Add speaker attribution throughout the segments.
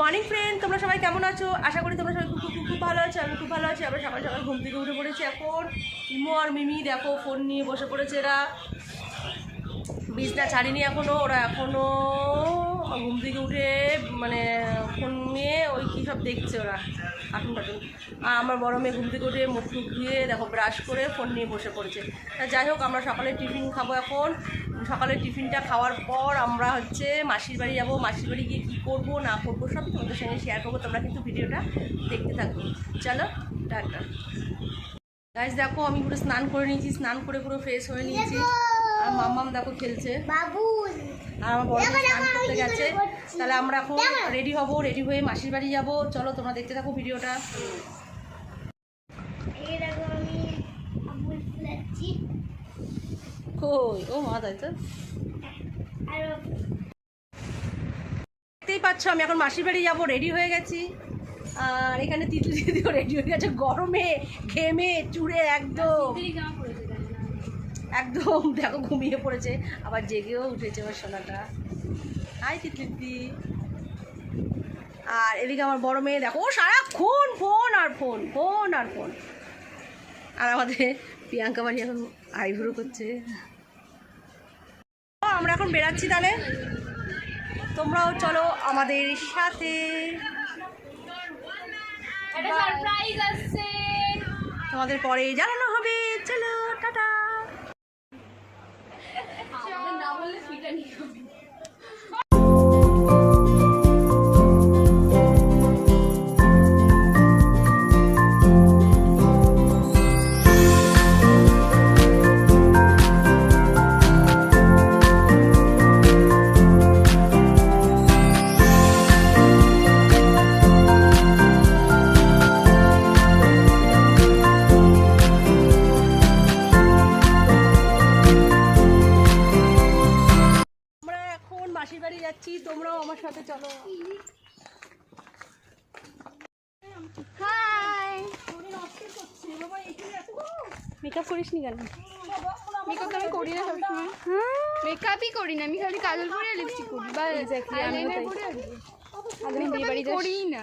Speaker 1: Morning friend, তোমরা সবাই কেমন আছো? আশা করি তোমরা সবাই খুব খুব খুব ভালো আছো, আমি খুব ভালো আছি। আমরা সকাল সকাল ঘুম থেকে উঠে পড়েছি এখন। ইমো আর মিমি, দেখো ফোন নিয়ে বসে পড়েছে এরা। বিছনা ছাড়িনি এখনও ওরা এখনও ঘুম থেকে উঠে মানে ফোন নিয়ে ওই কী সব দেখছে ওরা কার্টুন কার্টুন আর আমার বড় মেয়ে ঘুম থেকে উঠে মুখ টুক ধুয়ে, দেখো ব্রাশ করে ফোন নিয়ে বসে পড়েছে। যাই হোক, আমরা সকালে টিফিন খাব এখন। সকালে টিফিনটা খাওয়ার পর আমরা হচ্ছে মাসির বাড়ি যাব। মাসির বাড়ি গিয়ে করব না করব সব তোমাদের সঙ্গে শেয়ার করব তোমরা কিন্তু ভিডিওটা দেখতে থাকো। চলো টাটা। গাইজ দেখো আমি পুরো স্নান করে নিয়েছি স্নান করে পুরো ফ্রেশ হয়ে নিয়েছি। আর মাম্মাম দেখো খেলছে।
Speaker 2: বাবু
Speaker 1: আর আমার বড় স্নান করতে গেছে। তাহলে আমরা এখন রেডি হব রেডি হয়ে মাসির বাড়ি যাব। চলো তোমরা দেখতে থাকো ভিডিওটা। কই? ও মা তাই তো। পাচ্ছ আমি এখন মাসির বাড়ি যাব রেডি হয়ে গেছি। আর এখানে তিতলি দিদিও রেডি হয়ে গেছে গরমে ঘেমে চুড়ে একদম। একদম দেখো ঘুমিয়ে পড়েছে। আবার জেগেও উঠেছে আমার সোনাটা। আই তিতলি দিদি। আর এদিকে আমার বড় মেয়ে দেখো ও সারাক্ষণ ফোন আর ফোন ফোন আর ফোন আর আমাদের প্রিয়াঙ্কা বাড়ি এখন আইভুরো করছে। ও, আমরা এখন বেরাচ্ছি তাহলে। তোমরাও চলো আমাদের সাথে। তোমাদের পরে জানানো হবে। চলো টাটা।
Speaker 3: আমাদের না বললে
Speaker 1: তোমরাও আমার সাথে চলো। মেকআপ করিস নি কেন?
Speaker 3: মেকআপ আমি করি না সবসময়। মেকআপই করি না আমি খালি কাজল পরে লিপস্টিক করি বা। পরে আর
Speaker 1: যখন বিয়ে বাড়ি
Speaker 3: করি না।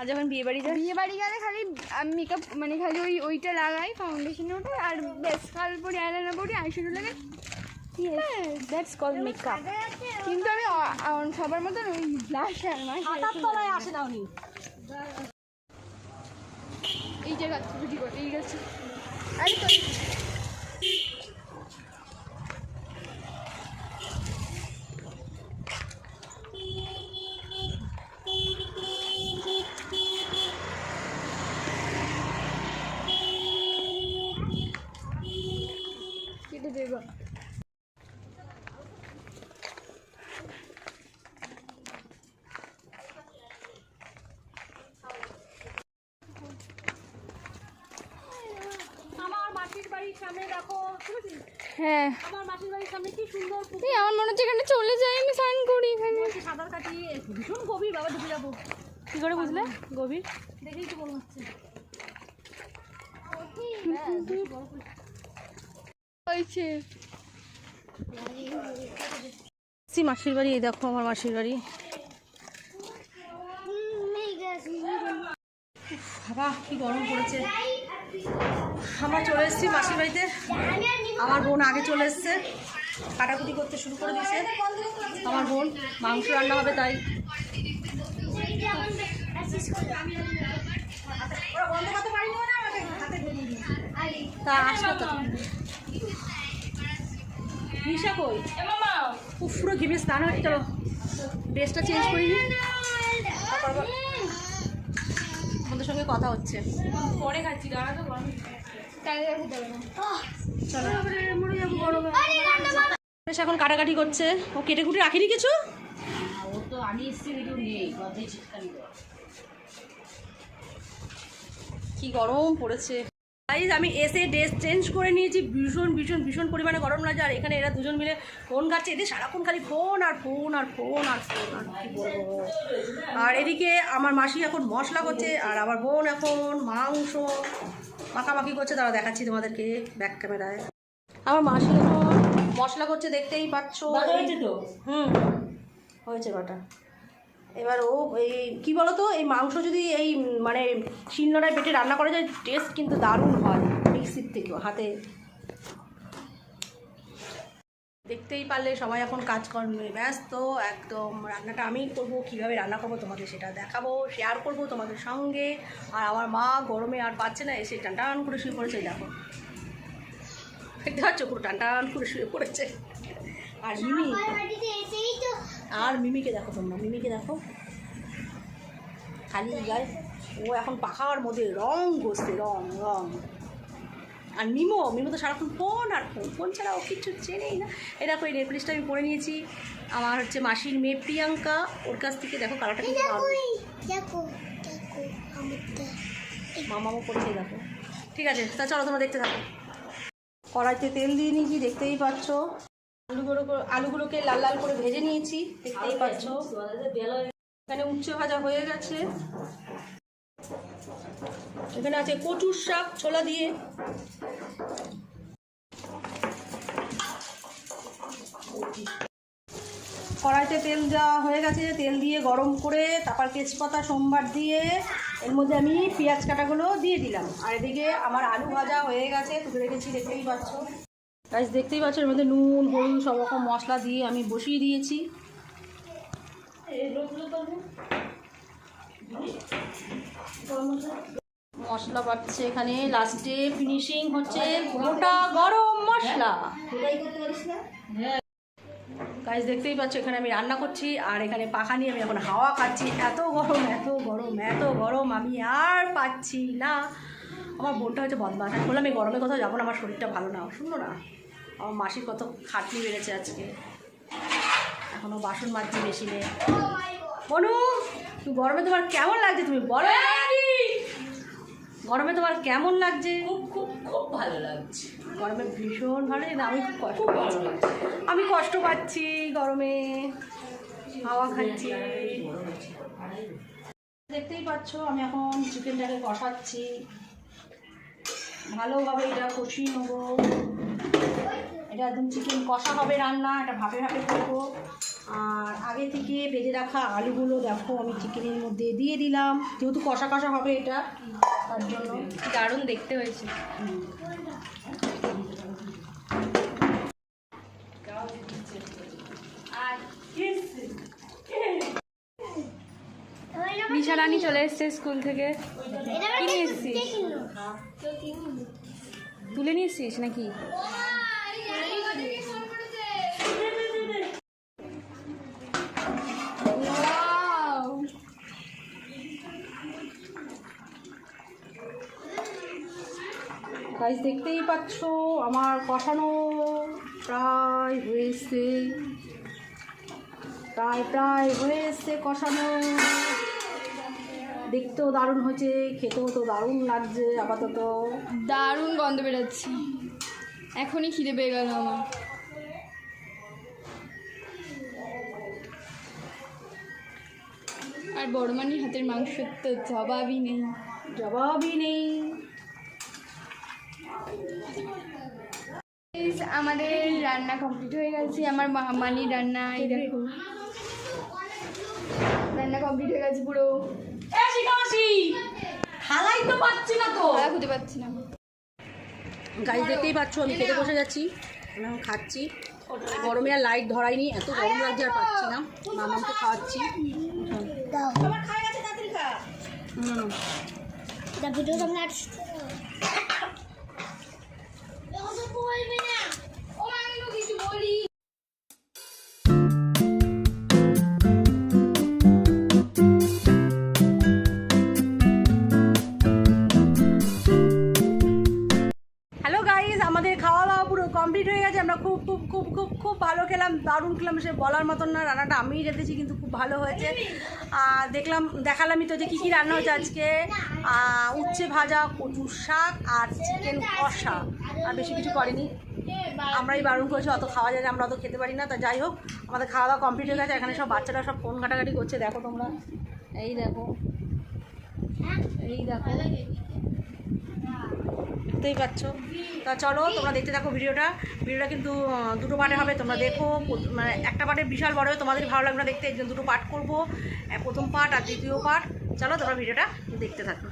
Speaker 1: আজ যখন বিয়ে বাড়ি যাস
Speaker 3: বিয়ে বাড়ি গেলে খালি আমি মেকআপ মানে খালি ওই ওইটা লাগাই ফাউন্ডেশন ওটা আর বেশ কাল পরে আইলাইনার পরি আইশ্যাডো লাগাই।
Speaker 1: দ্যাটস কল মেকআপ
Speaker 3: কিন্তু আমি সবার মতন ওই ব্লাশ আর না
Speaker 1: হাতার তলায় আসে না উনি।
Speaker 3: এই যে গাছ এই গাছ আরে তো কেটে দেবো
Speaker 1: আমার মাসির বাড়ির সামনে দেখো বুঝেছিস?
Speaker 3: হ্যাঁ।
Speaker 1: আমার মাসির বাড়ির সামনে কি সুন্দর পুকুর।
Speaker 3: আমার মনে হচ্ছে এখানে চলে যাই আমি স্নান করি এখানে।
Speaker 1: সাঁতার কাটি ভীষণ গভীর বাবা ডুবে যাব। কি করে বুঝলে? গভীর? দেখেই তো মনে হচ্ছে।
Speaker 3: হয়েছে।
Speaker 1: সি মাসির বাড়ি এই দেখো আমার মাসির বাড়ি। বাবা কি গরম পড়েছে। আমরা চলে এসেছি মাসির বাড়িতে। আমার বোন আগে চলে এসছে। কাটাকুটি করতে শুরু করে দিয়েছে। আমার বোন, মাংস রান্না হবে তাই। তা তো। নিশা কই? পুরো ঘিমে স্নান হয়ে। চলো, ড্রেসটা চেঞ্জ করি নি তারপর আবার আমাদের সঙ্গে কথা হচ্ছে।
Speaker 3: পরে খাচ্ছি দাঁড়া তো
Speaker 1: চলো। এখন কাটাকাটি করছে। ও কেটে কুটে রাখিনি কিছু? কি গরম পড়েছে। গাইজ আমি এসে ড্রেস চেঞ্জ করে নিয়েছি ভীষণ ভীষণ ভীষণ পরিমাণে গরম লাগছে। আর এখানে এরা দুজন মিলে ফোন ঘাটছে। এদের সারাক্ষণ খালি ফোন আর ফোন আর ফোন আর ফোন আর কি বলব। আর এদিকে আমার মাসি এখন মশলা করছে আর আমার বোন এখন মাংস মাখামাখি করছে। তারা দেখাচ্ছি তোমাদেরকে ব্যাক ক্যামেরায় আমার মাসি এখন মশলা করছে দেখতেই পাচ্ছ? হুম হয়েছে বাটা। এবার ও এই, কী বলতো, এই মাংস যদি এই মানে শিলনোড়ায় বেটে রান্না করা যায় টেস্ট কিন্তু দারুণ হয় মিক্সির থেকেও, হাতে। দেখতেই পারলে সবাই এখন কাজকর্মে ব্যস্ত, একদম রান্নাটা আমি করব, কীভাবে রান্না করব তোমাদের সেটা দেখাবো শেয়ার করব তোমাদের সঙ্গে। আর আমার মা গরমে আর পাচ্ছে না, এসে টান টান করে শুয়ে পড়েছে, দেখো। দেখতে পাচ্ছ পুরো টান টান করে শুয়ে পড়েছে। আর মিমি আর মিমিকে দেখো তোমরা মিমিকে দেখো। খালি গায়ে ও এখন পাখার মধ্যে রং ঘষছে রং রং। আর মিমো মিমো তো সারাক্ষণ ফোন আর ফোন ফোন ছাড়া ও কিচ্ছু চেনেই না। এই দেখো এই নেকলেসটা আমি পরে নিয়েছি। আমার হচ্ছে মাসির মেয়ে প্রিয়াঙ্কা ওর কাছ থেকে দেখো কালারটা কিন্তু
Speaker 2: দেখো আমারটা।
Speaker 1: মামামও করেছে দেখো। ঠিক আছে তা চলো তোমরা দেখতে থাকো। কড়াইতে তেল দিয়ে নিয়েছি দেখতেই পাচ্ছ। আলুগুলো আলুগুলোকে লাল লাল করে ভেজে নিয়েছি, দেখতেই পাচ্ছ। এখানে উচ্ছে ভাজা হয়ে গেছে। এখানে আছে কচুর শাক, ছোলা দিয়ে। কড়াইতে তেল দেওয়া হয়ে গেছে, তেল দিয়ে গরম করে, তারপর তেজপাতা, সোমবার দিয়ে, এর মধ্যে আমি পেঁয়াজ কাটাগুলো দিয়ে দিলাম। আর এদিকে আমার আলু ভাজা হয়ে গেছে, তুলে রেখেছি, দেখতেই পাচ্ছ। গাছ দেখতেই পাচ্ছ এর মধ্যে নুন, হলুদ, সব রকম মশলা দিয়ে আমি বসিয়ে দিয়েছি। মশলা পাচ্ছে এখানে। লাস্টে ফিনিশিং হচ্ছে গোটা গরম মশলা। গাইজ দেখতেই পাচ্ছ, এখানে আমি রান্না করছি, আর এখানে পাখা নিয়ে আমি এখন হাওয়া খাচ্ছি। এত গরম এত গরম এত গরম আমি আর পাচ্ছি না। আমার বোনটা হচ্ছে বদমাস। আমি বললাম এই গরমে কোথাও যাব না আমার শরীরটা ভালো না শুনলো না। আমার মাসির কত খাটনি বেড়েছে আজকে। এখনও বাসন মাজছি মেশিনে। বনু তুই গরমে তোমার কেমন লাগছে তুমি বলো। গরমে তোমার কেমন লাগছে? খুব খুব খুব ভালো লাগছে। গরমে ভীষণ ভালো না আমি খুব কষ্ট পাচ্ছি। আমি কষ্ট পাচ্ছি গরমে। হাওয়া খাচ্ছি। দেখতেই পাচ্ছ আমি এখন চিকেনটাকে কষাচ্ছি। ভালোভাবে এটা কষিয়ে নেব। এটা একদম চিকেন কষা হবে রান্না এটা ভাপে ভাপে করব। আর আগে থেকে ভেজে রাখা আলুগুলো দেখো আমি চিকেনের মধ্যে দিয়ে দিলাম। যেহেতু কষা কষা হবে এটা তার জন্য।
Speaker 3: দারুণ দেখতে হয়েছে নিশা রানী চলে এসছে স্কুল থেকে।
Speaker 2: এটা
Speaker 3: কি নিয়ে
Speaker 2: একটা
Speaker 3: এসেছিস? তুলে নিয়ে এসছিস নাকি!
Speaker 1: গাইজ দেখতেই পাচ্ছ আমার কষানো প্রায় হয়েছে প্রায় প্রায় হয়ে এসছে কষানো। দেখতেও দারুণ হয়েছে খেতেও তো দারুণ লাগছে আপাতত।
Speaker 3: দারুণ গন্ধ বেরোচ্ছে। এখনই খিদে পেয়ে গেল আমার। আর বড় মানির হাতের মাংস তো জবাবই নেই।
Speaker 1: জবাবই নেই।
Speaker 3: আমাদের রান্না কমপ্লিট হয়ে গেছে। আমার মা- মানির রান্না এই দেখো। রান্না কমপ্লিট হয়ে গেছে পুরো।
Speaker 1: হালাই তো পাচ্ছি না তো।
Speaker 3: খারাপ হতে পারছি না।
Speaker 1: গাইজ দেখতেই পাচ্ছ আমি খেতে বসে যাচ্ছি। আমি এখন খাচ্ছি। গরমে আর লাইট ধরাইনি এত গরম লাগছে আর পাচ্ছি না। মামাকে খাওয়াচ্ছি। হুম
Speaker 2: ভিডিও
Speaker 1: দারুণ খেলাম সে বলার মতন না রান্নাটা আমিই রেঁধেছি কিন্তু খুব ভালো হয়েছে। আর দেখলাম দেখালামই তো যে কী কী রান্না হয়েছে আজকে। উচ্ছে ভাজা কচুর শাক আর চিকেন কষা। আর বেশি কিছু করেনি। আমরাই বারণ করেছি অত খাওয়া যায় না, আমরা অত খেতে পারি না তা যাই হোক আমাদের খাওয়া দাওয়া কমপ্লিট হয়ে গেছে এখানে সব বাচ্চারা সব ফোন ঘাটাঘাটি করছে দেখো তোমরা। এই দেখো। এই দেখো। বুঝতেই পারছ তা চলো, তোমরা দেখতে থাকো ভিডিওটা। ভিডিওটা কিন্তু দুটো পার্টে হবে। তোমরা দেখো মানে একটা পার্টে বিশাল বড় হবে তোমাদের ভালো লাগবে না দেখতে। এই দুটো পার্ট করব প্রথম পার্ট আর দ্বিতীয় পার্ট। চলো, তোমরা ভিডিওটা দেখতে থাকো।